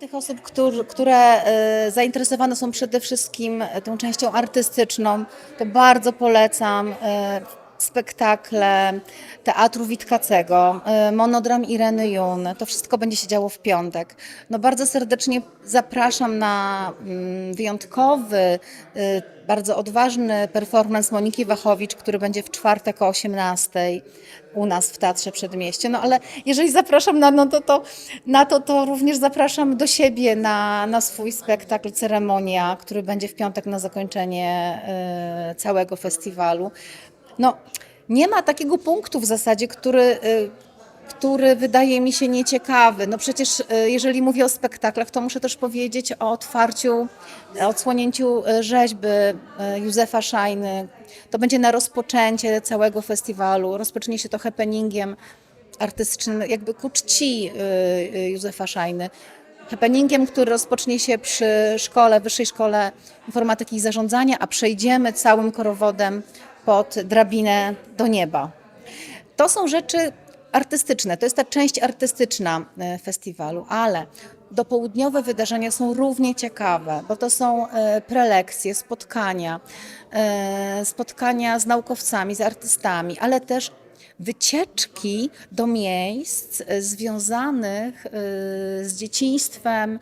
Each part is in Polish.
tych osób, które e, zainteresowane są przede wszystkim tą częścią artystyczną, to bardzo polecam e, spektakle Teatru Witkacego, e, monodram Ireny Jun. To wszystko będzie się działo w piątek. No bardzo serdecznie zapraszam na mm, wyjątkowy, e, bardzo odważny performance Moniki Wachowicz, który będzie w czwartek o 18 u nas w Teatrze Przedmieście. No ale jeżeli zapraszam na, no to, to, na to, to również zapraszam do siebie na, na swój spektakl Ceremonia, który będzie w piątek na zakończenie e, całego festiwalu. No, nie ma takiego punktu w zasadzie, który, y, który wydaje mi się nieciekawy. No przecież y, jeżeli mówię o spektaklach, to muszę też powiedzieć o otwarciu, odsłonięciu y, rzeźby Józefa Szajny. To będzie na rozpoczęcie całego festiwalu. Rozpocznie się to happeningiem artystycznym, jakby ku czci Józefa Szajny. Happeningiem, który rozpocznie się przy szkole, Wyższej Szkole Informatyki i Zarządzania, a przejdziemy całym korowodem pod drabinę do nieba. To są rzeczy artystyczne, to jest ta część artystyczna e, festiwalu, ale dopołudniowe wydarzenia są równie ciekawe, bo to są e, prelekcje, spotkania, e, spotkania z naukowcami, z artystami, ale też wycieczki do miejsc e, związanych e, z dzieciństwem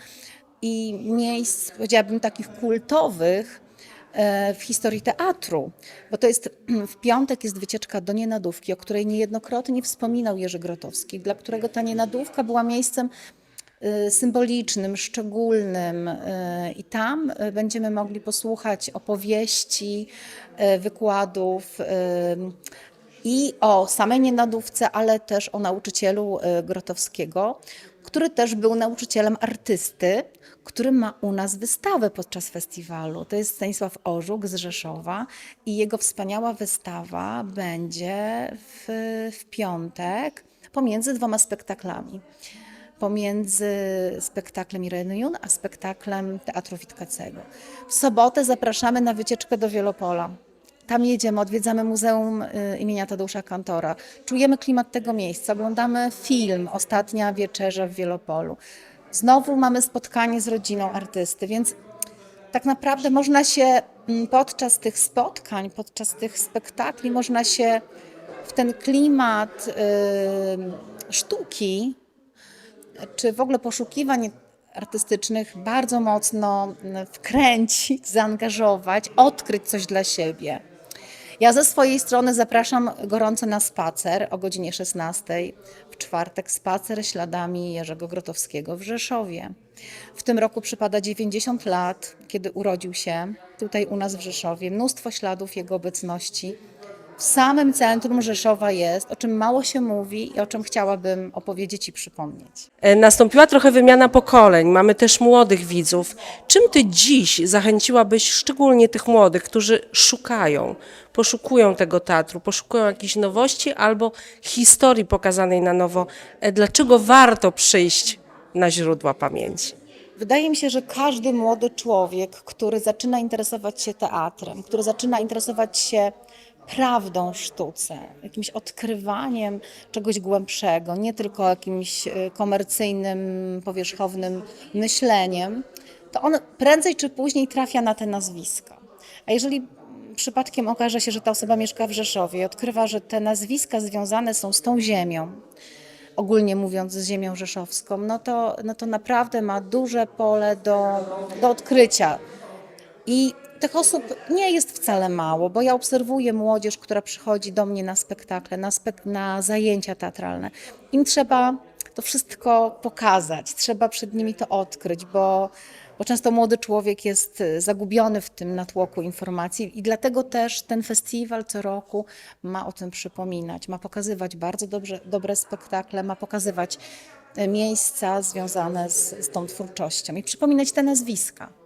i miejsc, powiedziałabym, takich kultowych, e, w historii teatru, bo to jest w piątek jest wycieczka do Nienadówki, o której niejednokrotnie wspominał Jerzy Grotowski, dla którego ta Nienadówka była miejscem symbolicznym, szczególnym i tam będziemy mogli posłuchać opowieści, wykładów i o samej Nienadówce, ale też o nauczycielu e, Grotowskiego, który też był nauczycielem artysty, który ma u nas wystawę podczas festiwalu. To jest Stanisław Orzuk z Rzeszowa i jego wspaniała wystawa będzie w, w piątek pomiędzy dwoma spektaklami. Pomiędzy spektaklem Ireny Jun, a spektaklem Teatru Witkacego. W sobotę zapraszamy na wycieczkę do Wielopola. Tam jedziemy, odwiedzamy Muzeum y, imienia Tadeusza Kantora. Czujemy klimat tego miejsca, oglądamy film Ostatnia wieczerza w Wielopolu. Znowu mamy spotkanie z rodziną artysty, więc tak naprawdę można się mm, podczas tych spotkań, podczas tych spektakli, można się w ten klimat y, sztuki, czy w ogóle poszukiwań artystycznych bardzo mocno mm, wkręcić, zaangażować, odkryć coś dla siebie. Ja ze swojej strony zapraszam gorąco na spacer o godzinie 16 w czwartek spacer śladami Jerzego Grotowskiego w Rzeszowie. W tym roku przypada 90 lat, kiedy urodził się tutaj u nas w Rzeszowie. Mnóstwo śladów jego obecności w samym centrum Rzeszowa jest, o czym mało się mówi i o czym chciałabym opowiedzieć i przypomnieć. E, Nastąpiła trochę wymiana pokoleń, mamy też młodych widzów. Czym ty dziś zachęciłabyś szczególnie tych młodych, którzy szukają, poszukują tego teatru, poszukują jakichś nowości albo historii pokazanej na nowo? E, Dlaczego warto przyjść na źródła pamięci? Wydaje mi się, że każdy młody człowiek, który zaczyna interesować się teatrem, który zaczyna interesować się prawdą w sztuce, jakimś odkrywaniem czegoś głębszego, nie tylko jakimś e, komercyjnym, powierzchownym myśleniem, to on prędzej czy później trafia na te nazwiska. A jeżeli przypadkiem okaże się, że ta osoba mieszka w Rzeszowie i odkrywa, że te nazwiska związane są z tą ziemią, ogólnie mówiąc z ziemią rzeszowską, no to, no to naprawdę ma duże pole do, do odkrycia. I tych osób nie jest wcale mało, bo ja obserwuję młodzież, która przychodzi do mnie na spektakle, na, na zajęcia teatralne. Im trzeba to wszystko pokazać, trzeba przed nimi to odkryć, bo, bo często młody człowiek jest y, zagubiony w tym natłoku informacji i dlatego też ten festiwal co roku ma o tym przypominać, ma pokazywać bardzo dobrze, dobre spektakle, ma pokazywać e, miejsca związane z, z tą twórczością i przypominać te nazwiska.